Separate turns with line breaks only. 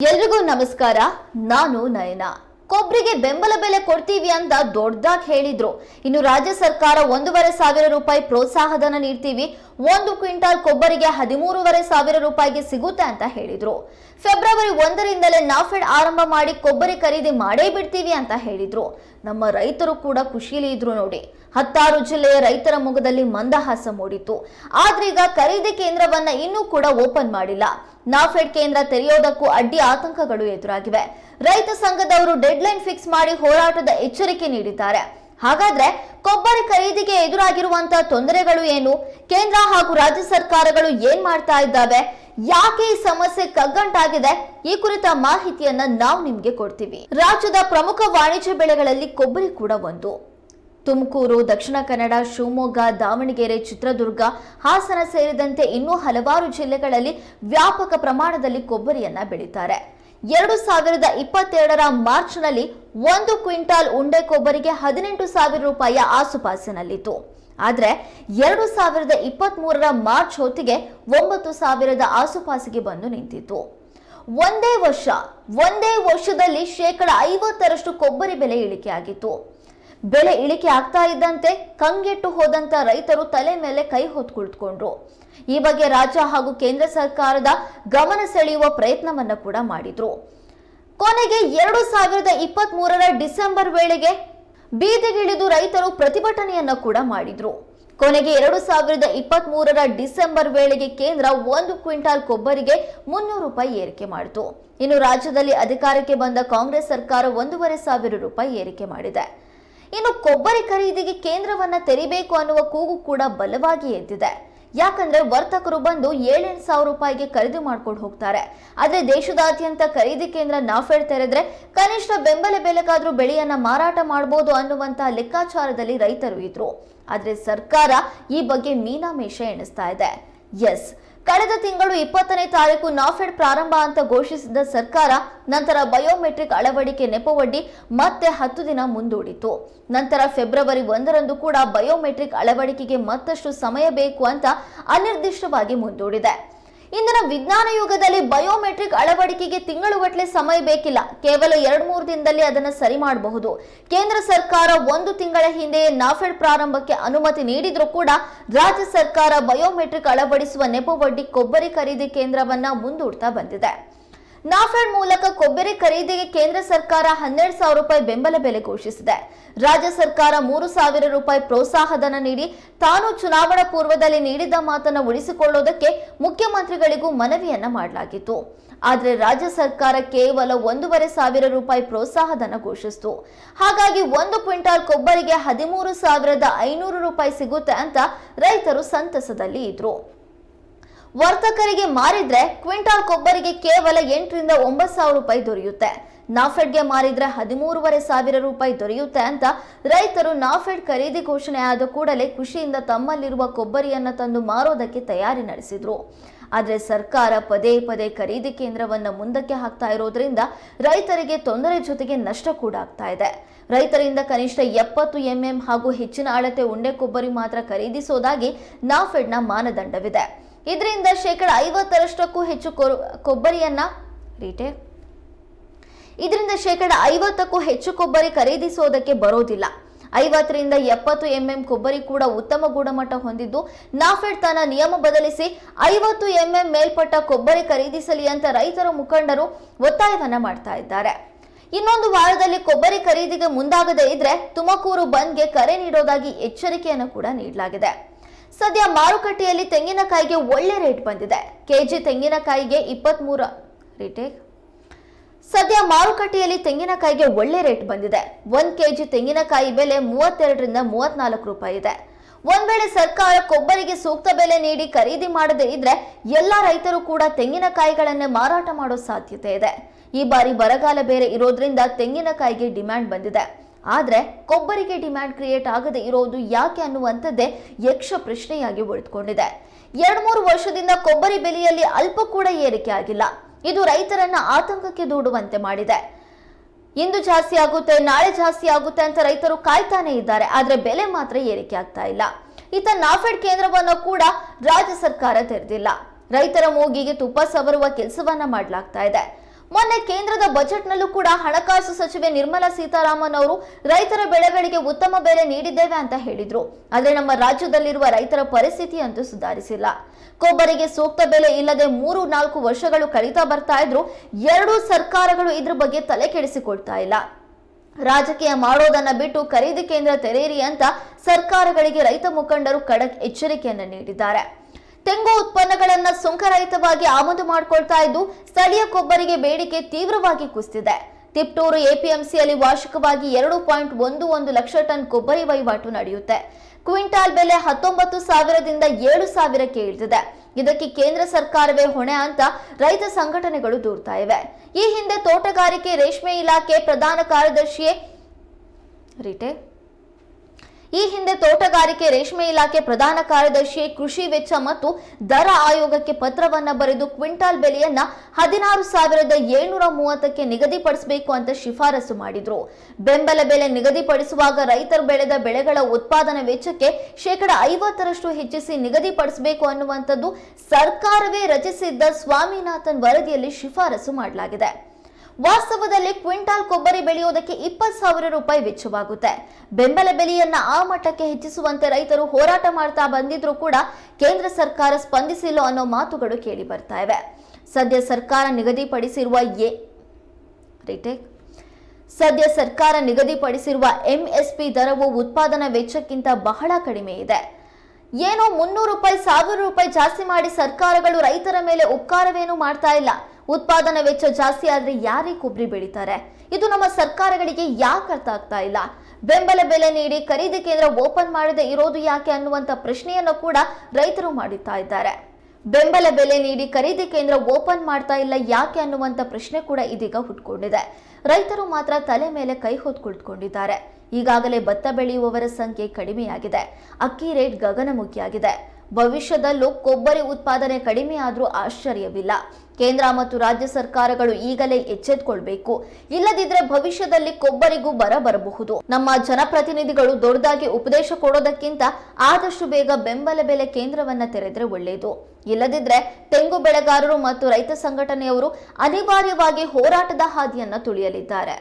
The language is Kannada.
ಎಲ್ರಿಗೂ ನಮಸ್ಕಾರ, ನಾನು ನಯನ. ಕೊಬ್ಬರಿಗೆ ಬೆಂಬಲ ಬೆಲೆ ಕೊಡ್ತೀವಿ ಅಂತ ದೊಡ್ಡದಾಗಿ ಹೇಳಿದ್ರು. ಇನ್ನು ರಾಜ್ಯ ಸರ್ಕಾರ ಒಂದೂವರೆ ಸಾವಿರ ರೂಪಾಯಿ ಪ್ರೋತ್ಸಾಹಧನ ನೀಡ್ತೀವಿ. ಒಂದು ಕ್ವಿಂಟಾಲ್ ಕೊಬ್ಬರಿಗೆ ಹದಿಮೂರುವರೆ ಸಾವಿರ ರೂಪಾಯಿಗೆ ಸಿಗುತ್ತೆ ಅಂತ ಹೇಳಿದ್ರು. ಫೆಬ್ರವರಿ ಒಂದರಿಂದಲೇ ನಾಫೆಡ್ ಆರಂಭ ಮಾಡಿ ಕೊಬ್ಬರಿ ಖರೀದಿ ಮಾಡೇ ಬಿಡ್ತೀವಿ ಅಂತ ಹೇಳಿದ್ರು. ನಮ್ಮ ರೈತರು ಕೂಡ ಖುಷಿಲಿ ಇದ್ರು ನೋಡಿ. ಹತ್ತಾರು ಜಿಲ್ಲೆಯ ರೈತರ ಮುಖದಲ್ಲಿ ಮಂದಹಾಸ ಮೂಡಿತು ಆದ್ರೀಗ ಖರೀದಿ ಕೇಂದ್ರವನ್ನ ಇನ್ನೂ ಕೂಡ ಓಪನ್ ಮಾಡಿಲ್ಲ. ನಾಫೆಡ್ ಕೇಂದ್ರ ತೆರೆಯೋದಕ್ಕೂ ಅಡ್ಡಿ ಆತಂಕಗಳು ಎದುರಾಗಿವೆ. ರೈತ ಸಂಘದವರು ಡೆಡ್ಲೈನ್ ಫಿಕ್ಸ್ ಮಾಡಿ ಹೋರಾಟದ ಎಚ್ಚರಿಕೆ ನೀಡಿದ್ದಾರೆ. ಹಾಗಾದ್ರೆ ಕೊಬ್ಬರಿ ಖರೀದಿಗೆ ಎದುರಾಗಿರುವಂತಹ ತೊಂದರೆಗಳು ಏನು? ಕೇಂದ್ರ ಹಾಗೂ ರಾಜ್ಯ ಸರ್ಕಾರಗಳು ಏನ್ ಮಾಡ್ತಾ ಇದ್ದಾವೆ? ಯಾಕೆ ಈ ಸಮಸ್ಯೆ ಕಗ್ಗಂಟಾಗಿದೆ? ಈ ಕುರಿತ ಮಾಹಿತಿಯನ್ನ ನಾವು ನಿಮ್ಗೆ ಕೊಡ್ತೀವಿ. ರಾಜ್ಯದ ಪ್ರಮುಖ ವಾಣಿಜ್ಯ ಬೆಳೆಗಳಲ್ಲಿ ಕೊಬ್ಬರಿ ಕೂಡ ಒಂದು. ತುಮಕೂರು, ದಕ್ಷಿಣ ಕನ್ನಡ, ಶಿವಮೊಗ್ಗ, ದಾವಣಗೆರೆ, ಚಿತ್ರದುರ್ಗ, ಹಾಸನ ಸೇರಿದಂತೆ ಇನ್ನೂ ಹಲವಾರು ಜಿಲ್ಲೆಗಳಲ್ಲಿ ವ್ಯಾಪಕ ಪ್ರಮಾಣದಲ್ಲಿ ಕೊಬ್ಬರಿಯನ್ನ ಬೆಳೀತಾರೆ. ಎರಡು ಸಾವಿರದ ಇಪ್ಪತ್ತೆರಡರ ಮಾರ್ಚ್ನಲ್ಲಿ ಒಂದು ಕ್ವಿಂಟಾಲ್ ಉಂಡೆ ಕೊಬ್ಬರಿಗೆ ಹದಿನೆಂಟು ಸಾವಿರ ರೂಪಾಯಿಯ ಆಸುಪಾಸಿನಲ್ಲಿತ್ತು. ಆದರೆ ಎರಡು ಸಾವಿರದ ಇಪ್ಪತ್ತ್ ಮೂರರ ಮಾರ್ಚ್ ಹೊತ್ತಿಗೆ ಒಂಬತ್ತು ಸಾವಿರದ ಆಸುಪಾಸಿಗೆ ಬಂದು ನಿಂತಿತ್ತು. ಒಂದೇ ವರ್ಷ, ಒಂದೇ ವರ್ಷದಲ್ಲಿ ಶೇಕಡ ಐವತ್ತರಷ್ಟು ಕೊಬ್ಬರಿ ಬೆಲೆ ಇಳಿಕೆಯಾಗಿತ್ತು. ಬೆಲೆ ಇಳಿಕೆ ಆಗ್ತಾ ಇದ್ದಂತೆ ಕಂಗೆಟ್ಟು ಹೋದಂತ ರೈತರು ತಲೆ ಮೇಲೆ ಕೈ ಹೊತ್ತು ಕುಳಿತುಕೊಂಡ್ರು ಈ ಬಗ್ಗೆ ರಾಜ್ಯ ಹಾಗೂ ಕೇಂದ್ರ ಸರ್ಕಾರದ ಗಮನ ಸೆಳೆಯುವ ಪ್ರಯತ್ನವನ್ನ ಕೂಡ ಮಾಡಿದ್ರು. ಕೊನೆಗೆ ಎರಡು ಸಾವಿರದ ಇಪ್ಪತ್ತ್ ಮೂರರ ಡಿಸೆಂಬರ್ ವೇಳೆಗೆ ಬೀದಿಗಿಳಿದು ರೈತರು ಪ್ರತಿಭಟನೆಯನ್ನ ಕೂಡ ಮಾಡಿದ್ರು. ಕೊನೆಗೆ ಎರಡು ಸಾವಿರದ ಇಪ್ಪತ್ತ್ ಮೂರರ ಡಿಸೆಂಬರ್ ವೇಳೆಗೆ ಕೇಂದ್ರ ಒಂದು ಕ್ವಿಂಟಾಲ್ ಕೊಬ್ಬರಿಗೆ ಮುನ್ನೂರು ರೂಪಾಯಿ ಏರಿಕೆ ಮಾಡಿತು. ಇನ್ನು ರಾಜ್ಯದಲ್ಲಿ ಅಧಿಕಾರಕ್ಕೆ ಬಂದ ಕಾಂಗ್ರೆಸ್ ಸರ್ಕಾರ ಒಂದೂವರೆ ಸಾವಿರ ರೂಪಾಯಿ ಏರಿಕೆ ಮಾಡಿದೆ. ಇನ್ನು ಕೊಬ್ಬರಿ ಖರೀದಿಗೆ ಕೇಂದ್ರವನ್ನ ತೆರಿಬೇಕು ಅನ್ನುವ ಕೂಗು ಕೂಡ ಬಲವಾಗಿ ಎದ್ದಿದೆ. ಯಾಕಂದ್ರೆ ವರ್ತಕರು ಬಂದು ಏಳೆಂಟು ಸಾವಿರ ರೂಪಾಯಿಗೆ ಖರೀದಿ ಮಾಡ್ಕೊಂಡು ಹೋಗ್ತಾರೆ. ಆದ್ರೆ ದೇಶದಾದ್ಯಂತ ಖರೀದಿ ಕೇಂದ್ರ ನಾಫೆಡ್ ತೆರೆದ್ರೆ ಕನಿಷ್ಠ ಬೆಂಬಲ ಬೆಲೆಗಾದ್ರೂ ಬೆಳೆಯನ್ನ ಮಾರಾಟ ಮಾಡಬಹುದು ಅನ್ನುವಂತಹ ಲೆಕ್ಕಾಚಾರದಲ್ಲಿ ರೈತರು ಇದ್ರು. ಆದ್ರೆ ಸರ್ಕಾರ ಈ ಬಗ್ಗೆ ಮೀನಾಮೇಷ ಎಣಿಸ್ತಾ ಇದೆ. ಎಸ್ ಕಳೆದ ತಿಂಗಳು ಇಪ್ಪತ್ತನೇ ತಾರೀಕು ನಾಫೆಡ್ ಪ್ರಾರಂಭ ಅಂತ ಘೋಷಿಸಿದ ಸರ್ಕಾರ ನಂತರ ಬಯೋಮೆಟ್ರಿಕ್ ಅಳವಡಿಕೆ ನೆಪವೊಡ್ಡಿ ಮತ್ತೆ ಹತ್ತು ದಿನ ಮುಂದೂಡಿತು. ನಂತರ ಫೆಬ್ರವರಿ ಒಂದರಂದು ಕೂಡ ಬಯೋಮೆಟ್ರಿಕ್ ಅಳವಡಿಕೆಗೆ ಮತ್ತಷ್ಟು ಸಮಯ ಬೇಕು ಅಂತ ಅನಿರ್ದಿಷ್ಟವಾಗಿ ಮುಂದೂಡಿದೆ. ಇಂದಿನ ವಿಜ್ಞಾನ ಯುಗದಲ್ಲಿ ಬಯೋಮೆಟ್ರಿಕ್ ಅಳವಡಿಕೆಗೆ ತಿಂಗಳುಗಟ್ಟಲೆ ಸಮಯ ಬೇಕಿಲ್ಲ. ಕೇವಲ ಎರಡು ಮೂರು ದಿನದಲ್ಲಿ ಅದನ್ನು ಸರಿ ಮಾಡಬಹುದು. ಕೇಂದ್ರ ಸರ್ಕಾರ ಒಂದು ತಿಂಗಳ ಹಿಂದೆಯೇ ನಾಫೆಡ್ ಪ್ರಾರಂಭಕ್ಕೆ ಅನುಮತಿ ನೀಡಿದ್ರೂ ಕೂಡ ರಾಜ್ಯ ಸರ್ಕಾರ ಬಯೋಮೆಟ್ರಿಕ್ ಅಳವಡಿಸುವ ನೆಪವೊಡ್ಡಿ ಕೊಬ್ಬರಿ ಖರೀದಿ ಕೇಂದ್ರವನ್ನ ಮುಂದೂಡ್ತಾ ಬಂದಿದೆ. ನಾಫೆಡ್ ಮೂಲಕ ಕೊಬ್ಬರಿ ಖರೀದಿಗೆ ಕೇಂದ್ರ ಸರ್ಕಾರ ಹನ್ನೆರಡು ಸಾವಿರ ರೂಪಾಯಿ ಬೆಂಬಲ ಬೆಲೆ ಘೋಷಿಸಿದೆ. ರಾಜ್ಯ ಸರ್ಕಾರ ಮೂರು ಸಾವಿರ ರೂಪಾಯಿ ಪ್ರೋತ್ಸಾಹಧನ ನೀಡಿ ತಾನು ಚುನಾವಣಾ ಪೂರ್ವದಲ್ಲಿ ನೀಡಿದ್ದ ಮಾತನ್ನು ಉಳಿಸಿಕೊಳ್ಳೋದಕ್ಕೆ ಮುಖ್ಯಮಂತ್ರಿಗಳಿಗೂ ಮನವಿಯನ್ನ ಮಾಡಲಾಗಿತ್ತು. ಆದರೆ ರಾಜ್ಯ ಸರ್ಕಾರ ಕೇವಲ ಒಂದೂವರೆ ಸಾವಿರ ರೂಪಾಯಿ ಪ್ರೋತ್ಸಾಹಧನ ಘೋಷಿಸಿತು. ಹಾಗಾಗಿ ಒಂದು ಕ್ವಿಂಟಾಲ್ ಕೊಬ್ಬರಿಗೆ ಹದಿಮೂರು ಸಾವಿರದ ಐನೂರು ರೂಪಾಯಿ ಸಿಗುತ್ತೆ ಅಂತ ರೈತರು ಸಂತಸದಲ್ಲಿ ಇದ್ರು. ವರ್ತಕರಿಗೆ ಮಾರಿದ್ರೆ ಕ್ವಿಂಟಾಲ್ ಕೊಬ್ಬರಿಗೆ ಕೇವಲ ಎಂಟರಿಂದ ಒಂಬತ್ತು ಸಾವಿರ ರೂಪಾಯಿ ದೊರೆಯುತ್ತೆ. ನಾಫೆಡ್ಗೆ ಮಾರಿದ್ರೆ ಹದಿಮೂರುವರೆ ಸಾವಿರ ರೂಪಾಯಿ ದೊರೆಯುತ್ತೆ ಅಂತ ರೈತರು ನಾಫೆಡ್ ಖರೀದಿ ಘೋಷಣೆ ಆದ ಕೂಡಲೇ ಖುಷಿಯಿಂದ ತಮ್ಮಲ್ಲಿರುವ ಕೊಬ್ಬರಿಯನ್ನ ತಂದು ಮಾರೋದಕ್ಕೆ ತಯಾರಿ ನಡೆಸಿದ್ರು. ಆದರೆ ಸರ್ಕಾರ ಪದೇ ಪದೇ ಖರೀದಿ ಕೇಂದ್ರವನ್ನ ಮುಂದಕ್ಕೆ ಹಾಕ್ತಾ ಇರೋದ್ರಿಂದ ರೈತರಿಗೆ ತೊಂದರೆ ಜೊತೆಗೆ ನಷ್ಟ ಕೂಡ ಆಗ್ತಾ ಇದೆ. ರೈತರಿಂದ ಕನಿಷ್ಠ ಎಪ್ಪತ್ತು ಎಂಎಂ ಹಾಗೂ ಹೆಚ್ಚಿನ ಅಳತೆ ಉಂಡೆ ಕೊಬ್ಬರಿ ಮಾತ್ರ ಖರೀದಿಸೋದಾಗಿ ನಾಫೆಡ್ನ ಮಾನದಂಡವಿದೆ. ಇದರಿಂದ ಶೇಕಡ ಐವತ್ತರಷ್ಟಕ್ಕೂ ಹೆಚ್ಚು ಕೊಬ್ಬರಿಯನ್ನ ರೀಟೇಲ್ ಇದರಿಂದ ಶೇಕಡ ಐವತ್ತಕ್ಕೂ ಹೆಚ್ಚು ಕೊಬ್ಬರಿ ಖರೀದಿಸೋದಕ್ಕೆ ಬರೋದಿಲ್ಲ. ಐವತ್ತರಿಂದ ಎಪ್ಪತ್ತು ಎಂಎಂ ಕೊಬ್ಬರಿ ಕೂಡ ಉತ್ತಮ ಗುಣಮಟ್ಟ ಹೊಂದಿದ್ದು, ನಾಫೆಡ್ ತನ್ನ ನಿಯಮ ಬದಲಿಸಿ ಐವತ್ತು ಎಂಎಂ ಮೇಲ್ಪಟ್ಟ ಕೊಬ್ಬರಿ ಖರೀದಿಸಲಿ ಅಂತ ರೈತರ ಮುಖಂಡರು ಒತ್ತಾಯವನ್ನ ಮಾಡ್ತಾ ಇದ್ದಾರೆ. ಇನ್ನೊಂದು ವಾರದಲ್ಲಿ ಕೊಬ್ಬರಿ ಖರೀದಿಗೆ ಮುಂದಾಗದೇ ಇದ್ರೆ ತುಮಕೂರು ಬಂದ್ಗೆ ಕರೆ ನೀಡೋದಾಗಿ ಎಚ್ಚರಿಕೆಯನ್ನು ಕೂಡ ನೀಡಲಾಗಿದೆ. ಸದ್ಯ ಮಾರುಕಟ್ಟೆಯಲ್ಲಿ ತೆಂಗಿನಕಾಯಿಗೆ ಒಳ್ಳೆ ರೇಟ್ ಬಂದಿದೆ. ಕೆಜಿ ತೆಂಗಿನಕಾಯಿಗೆ ಇಪ್ಪತ್ತ್ ಮೂರ ಸದ್ಯ ಮಾರುಕಟ್ಟೆಯಲ್ಲಿ ತೆಂಗಿನಕಾಯಿಗೆ ಒಳ್ಳೆ ರೇಟ್ ಬಂದಿದೆ. ಒಂದ್ ಕೆಜಿ ತೆಂಗಿನಕಾಯಿ ಬೆಲೆ ಮೂವತ್ತೆರಡರಿಂದ ಮೂವತ್ನಾಲ್ಕು ರೂಪಾಯಿ ಇದೆ. ಒಂದ್ ವೇಳೆ ಸರ್ಕಾರ ಕೊಬ್ಬರಿಗೆ ಸೂಕ್ತ ಬೆಲೆ ನೀಡಿ ಖರೀದಿ ಮಾಡದೇ ಇದ್ರೆ ಎಲ್ಲಾ ರೈತರು ಕೂಡ ತೆಂಗಿನಕಾಯಿಗಳನ್ನೇ ಮಾರಾಟ ಮಾಡೋ ಸಾಧ್ಯತೆ ಇದೆ. ಈ ಬಾರಿ ಬರಗಾಲ ಬೇರೆ ಇರೋದ್ರಿಂದ ತೆಂಗಿನಕಾಯಿಗೆ ಡಿಮ್ಯಾಂಡ್ ಬಂದಿದೆ. ಆದ್ರೆ ಕೊಬ್ಬರಿಗೆ ಡಿಮ್ಯಾಂಡ್ ಕ್ರಿಯೇಟ್ ಆಗದೆ ಇರೋದು ಯಾಕೆ ಅನ್ನುವಂಥದ್ದೇ ಯಕ್ಷ ಪ್ರಶ್ನೆಯಾಗಿ ಉಳಿದುಕೊಂಡಿದೆ. ಎರಡ್ ಮೂರು ವರ್ಷದಿಂದ ಕೊಬ್ಬರಿ ಬೆಲೆಯಲ್ಲಿ ಅಲ್ಪ ಕೂಡ ಏರಿಕೆ ಆಗಿಲ್ಲ. ಇದು ರೈತರನ್ನ ಆತಂಕಕ್ಕೆ ದೂಡುವಂತೆ ಮಾಡಿದೆ. ಇಂದು ಜಾಸ್ತಿ ಆಗುತ್ತೆ, ನಾಳೆ ಜಾಸ್ತಿ ಆಗುತ್ತೆ ಅಂತ ರೈತರು ಕಾಯ್ತಾನೆ ಇದ್ದಾರೆ. ಆದರೆ ಬೆಲೆ ಮಾತ್ರ ಏರಿಕೆ ಆಗ್ತಾ ಇಲ್ಲ. ಈತ ನಾಫೆಡ್ ಕೇಂದ್ರವನ್ನು ಕೂಡ ರಾಜ್ಯ ಸರ್ಕಾರ ತೆರೆದಿಲ್ಲ. ರೈತರ ಮೂಗಿಗೆ ತುಪ್ಪ ಸವರುವ ಕೆಲಸವನ್ನ ಮಾಡಲಾಗ್ತಾ ಇದೆ. ಮೊನ್ನೆ ಕೇಂದ್ರದ ಬಜೆಟ್ನಲ್ಲೂ ಕೂಡ ಹಣಕಾಸು ಸಚಿವೆ ನಿರ್ಮಲಾ ಸೀತಾರಾಮನ್ ಅವರು ರೈತರ ಬೆಳೆಗಳಿಗೆ ಉತ್ತಮ ಬೆಲೆ ನೀಡಿದ್ದೇವೆ ಅಂತ ಹೇಳಿದ್ರು. ಆದರೆ ನಮ್ಮ ರಾಜ್ಯದಲ್ಲಿರುವ ರೈತರ ಪರಿಸ್ಥಿತಿ ಅಂತೂ ಸುಧಾರಿಸಿಲ್ಲ. ಕೊಬ್ಬರಿಗೆ ಸೂಕ್ತ ಬೆಲೆ ಇಲ್ಲದೆ ಮೂರು ನಾಲ್ಕು ವರ್ಷಗಳು ಕಳೀತಾ ಬರ್ತಾ ಇದ್ರು ಎರಡೂ ಸರ್ಕಾರಗಳು ಇದ್ರ ಬಗ್ಗೆ ತಲೆ ಕೆಡಿಸಿಕೊಳ್ತಾ ಇಲ್ಲ. ರಾಜಕೀಯ ಮಾಡೋದನ್ನ ಬಿಟ್ಟು ಖರೀದಿ ಕೇಂದ್ರ ತೆರೆಯಿರಿ ಅಂತ ಸರ್ಕಾರಗಳಿಗೆ ರೈತ ಮುಖಂಡರು ಖಡಕ್ ಎಚ್ಚರಿಕೆಯನ್ನು ನೀಡಿದ್ದಾರೆ. ತೆಂಗು ಉತ್ಪನ್ನಗಳನ್ನು ಸುಂಕರಹಿತವಾಗಿ ಆಮದು ಮಾಡಿಕೊಳ್ತಾ ಇದ್ದು, ಸ್ಥಳೀಯ ಕೊಬ್ಬರಿಗೆ ಬೇಡಿಕೆ ತೀವ್ರವಾಗಿ ಕುಸಿದಿದೆ. ತಿಪ್ಟೂರು ಎಪಿಎಂಸಿಯಲ್ಲಿ ವಾರ್ಷಿಕವಾಗಿ ಎರಡು ಪಾಯಿಂಟ್ ಒಂದು ಒಂದು ಲಕ್ಷ ಟನ್ ಕೊಬ್ಬರಿ ವಹಿವಾಟು ನಡೆಯುತ್ತೆ. ಕ್ವಿಂಟಾಲ್ ಬೆಲೆ ಹತ್ತೊಂಬತ್ತು ಸಾವಿರದಿಂದ ಏಳು ಸಾವಿರಕ್ಕೆ ಇಳಿದಿದೆ. ಇದಕ್ಕೆ ಕೇಂದ್ರ ಸರ್ಕಾರವೇ ಹೊಣೆ ಅಂತ ರೈತ ಸಂಘಟನೆಗಳು ದೂರ್ತಾ ಇವೆ. ಈ ಹಿಂದೆ ತೋಟಗಾರಿಕೆ, ರೇಷ್ಮೆ ಇಲಾಖೆ ಪ್ರಧಾನ ಕಾರ್ಯದರ್ಶಿಯೇ ರಿಟೇ ಈ ಹಿಂದೆ ತೋಟಗಾರಿಕೆ, ರೇಷ್ಮೆ ಇಲಾಖೆ ಪ್ರಧಾನ ಕಾರ್ಯದರ್ಶಿ, ಕೃಷಿ ವೆಚ್ಚ ಮತ್ತು ದರ ಆಯೋಗಕ್ಕೆ ಪತ್ರವನ್ನ ಬರೆದು ಕ್ವಿಂಟಾಲ್ ಬೆಲೆಯನ್ನ ಹದಿನಾರು ಸಾವಿರದ ಏಳ್ನೂರ ಮೂವತ್ತಕ್ಕೆ ನಿಗದಿಪಡಿಸಬೇಕು ಅಂತ ಶಿಫಾರಸು ಮಾಡಿದ್ರು. ಬೆಂಬಲ ಬೆಲೆ ನಿಗದಿಪಡಿಸುವಾಗ ರೈತರು ಬೆಳೆದ ಬೆಳೆಗಳ ಉತ್ಪಾದನಾ ವೆಚ್ಚಕ್ಕೆ ಶೇಕಡ ಐವತ್ತರಷ್ಟು ಹೆಚ್ಚಿಸಿ ನಿಗದಿಪಡಿಸಬೇಕು ಅನ್ನುವಂಥದ್ದು ಸರ್ಕಾರವೇ ರಚಿಸಿದ್ದ ಸ್ವಾಮಿನಾಥನ್ ವರದಿಯಲ್ಲಿ ಶಿಫಾರಸು ಮಾಡಲಾಗಿದೆ. ವಾಸ್ತವದಲ್ಲಿ ಕ್ವಿಂಟಾಲ್ ಕೊಬ್ಬರಿ ಬೆಳೆಯೋದಕ್ಕೆ ಇಪ್ಪತ್ತು ಸಾವಿರ ರೂಪಾಯಿ ವೆಚ್ಚವಾಗುತ್ತೆ. ಬೆಂಬಲ ಬೆಲೆಯನ್ನ ಆ ಮಟ್ಟಕ್ಕೆ ಹೆಚ್ಚಿಸುವಂತೆ ರೈತರು ಹೋರಾಟ ಮಾಡ್ತಾ ಬಂದಿದ್ರು ಕೂಡ ಕೇಂದ್ರ ಸರ್ಕಾರ ಸ್ಪಂದಿಸಿಲ್ಲ ಅನ್ನೋ ಮಾತುಗಳು ಕೇಳಿ ಬರ್ತಾ ಇವೆ. ಸದ್ಯ ಸರ್ಕಾರ ನಿಗದಿಪಡಿಸಿರುವ ಎ ರೀಟೇಕ್. ಸದ್ಯ ಸರ್ಕಾರ ನಿಗದಿಪಡಿಸಿರುವ ಎಂಎಸ್ಪಿ ದರವು ಉತ್ಪಾದನಾ ವೆಚ್ಚಕ್ಕಿಂತ ಬಹಳ ಕಡಿಮೆ ಇದೆ. ಏನೋ ಮುನ್ನೂರು ರೂಪಾಯಿ, ಸಾವಿರ ರೂಪಾಯಿ ಜಾಸ್ತಿ ಮಾಡಿ ಸರ್ಕಾರಗಳು ರೈತರ ಮೇಲೆ ಉಪಕಾರವೇನು ಮಾಡ್ತಾ ಇಲ್ಲ. ಉತ್ಪಾದನಾ ವೆಚ್ಚ ಜಾಸ್ತಿ ಆದ್ರೆ ಯಾರೇ ಕೊಬ್ಬರಿ ಬೆಳೀತಾರೆ? ಇದು ನಮ್ಮ ಸರ್ಕಾರಗಳಿಗೆ ಯಾಕೆ ಅರ್ಥ ಆಗ್ತಾ ಇಲ್ಲ? ಬೆಂಬಲ ಬೆಲೆ ನೀಡಿ ಖರೀದಿ ಕೇಂದ್ರ ಓಪನ್ ಮಾಡದೆ ಇರೋದು ಯಾಕೆ ಅನ್ನುವಂತ ಪ್ರಶ್ನೆಯನ್ನು ಕೂಡ ರೈತರು ಮಾಡುತ್ತಾ ಇದ್ದಾರೆ. ಬೆಂಬಲ ಬೆಲೆ ನೀಡಿ ಖರೀದಿ ಕೇಂದ್ರ ಓಪನ್ ಮಾಡ್ತಾ ಇಲ್ಲ ಯಾಕೆ ಅನ್ನುವಂತ ಪ್ರಶ್ನೆ ಕೂಡ ಇದೀಗ ಹುಟ್ಕೊಂಡಿದೆ. ರೈತರು ಮಾತ್ರ ತಲೆ ಮೇಲೆ ಕೈ ಹೊತ್ತು ಕುಳಿತುಕೊಂಡಿದ್ದಾರೆ. ಈಗಾಗಲೇ ಭತ್ತ ಬೆಳೆಯುವವರ ಸಂಖ್ಯೆ ಕಡಿಮೆಯಾಗಿದೆ. ಅಕ್ಕಿ ರೇಟ್ ಗಗನಮುಖಿಯಾಗಿದೆ. ಭವಿಷ್ಯದಲ್ಲೂ ಕೊಬ್ಬರಿ ಉತ್ಪಾದನೆ ಕಡಿಮೆ ಆದರೂ ಆಶ್ಚರ್ಯವಿಲ್ಲ. ಕೇಂದ್ರ ಮತ್ತು ರಾಜ್ಯ ಸರ್ಕಾರಗಳು ಈಗಲೇ ಎಚ್ಚೆತ್ಕೊಳ್ಬೇಕು. ಇಲ್ಲದಿದ್ರೆ ಭವಿಷ್ಯದಲ್ಲಿ ಕೊಬ್ಬರಿಗೂ ಬರ ಬರಬಹುದು. ನಮ್ಮ ಜನಪ್ರತಿನಿಧಿಗಳು ದೊಡ್ಡದಾಗಿ ಉಪದೇಶ ಕೊಡೋದಕ್ಕಿಂತ ಆದಷ್ಟು ಬೇಗ ಬೆಂಬಲ ಬೆಲೆ ಕೇಂದ್ರವನ್ನ ತೆರೆದ್ರೆ ಒಳ್ಳೆಯದು ಇಲ್ಲದಿದ್ರೆ ತೆಂಗು ಬೆಳೆಗಾರರು ಮತ್ತು ರೈತ ಸಂಘಟನೆಯವರು ಅನಿವಾರ್ಯವಾಗಿ ಹೋರಾಟದ ಹಾದಿಯನ್ನ ತುಳಿಯಲಿದ್ದಾರೆ.